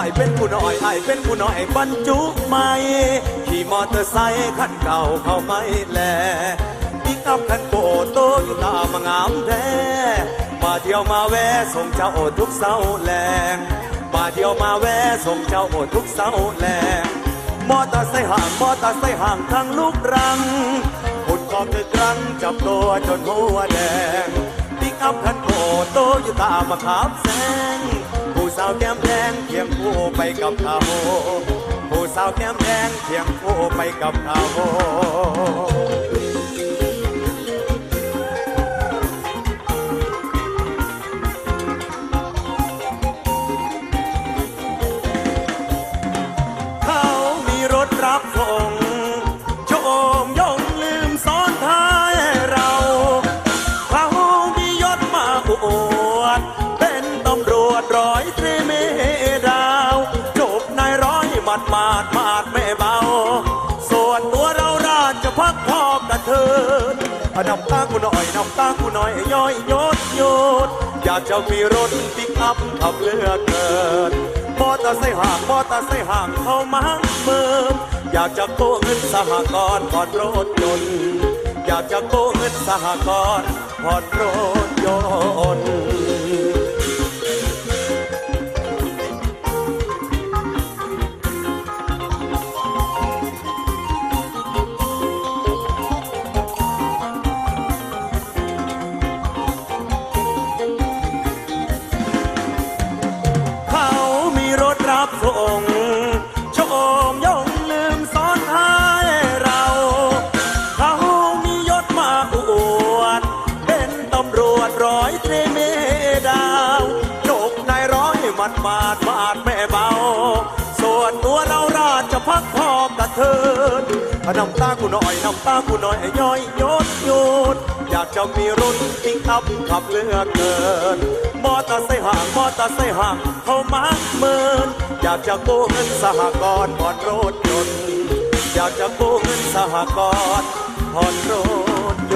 ายเป็นผู้น้อยไอายเป็นผู้น้อยบรรจุใหม่ขี่มอเตอร์ไซค์คันเก่าเขาไม่แลปิกอัพคันโบโตอยู่ตามงามแท้มาเที่ยวมาแวะส่งเจ้าทุกเสาแรงมาเที่ยวมาแวะส่งเจ้าทุกเสาแรงมอเตอร์ไซค์ห่างมอเตอร์ไซค์ห่างทั้งลูกรังหุ่นกอบเกิดครั้งจับตัวจนหัวแดง อัพคันโบโตอยู่ตามาขับแสง ผู้สาวแก้มแดงเคียงคู่ไปกับเขาผู้สาวแก้มแดงเคียงคู่ไปกับเขาเขา วดเป็นตำรวจร้อยตรีเมดาวจบนายร้อยหมัดมาดมาดไม่เบา ส่วนตัวเราราชพักพอกระเทินเอานำตากูหน่อยนำตากูหน่อยย่อยยศยศอยากจะมีรถปิกอัพขับเลือกเกินมอเตอร์ไซค์ห่างมอเตอร์ไซค์ห่างเข้ามาเมิมอยากจะโกงเงินสหกรณ์ผ่อนรถยนต์อยากจะโกงเงินสหกรณ์ผ่อนรถาดแม่เบา ส่วนตัวเราราชพักพอกระเทินน้ำตากูหน่อยน้ำตากูหน่อยย่อยยศยศอยากจะมีรถปิกอัพขับเลือกเกิน มอเตอร์ไซค์ห่างมอเตอร์ไซค์ห่างเขามาเมิน อยากจะโกงเงินสหกรณ์ผ่อนรถยนต์ อยากจะโกงเงินสหกรณ์ผ่อนรถยนต์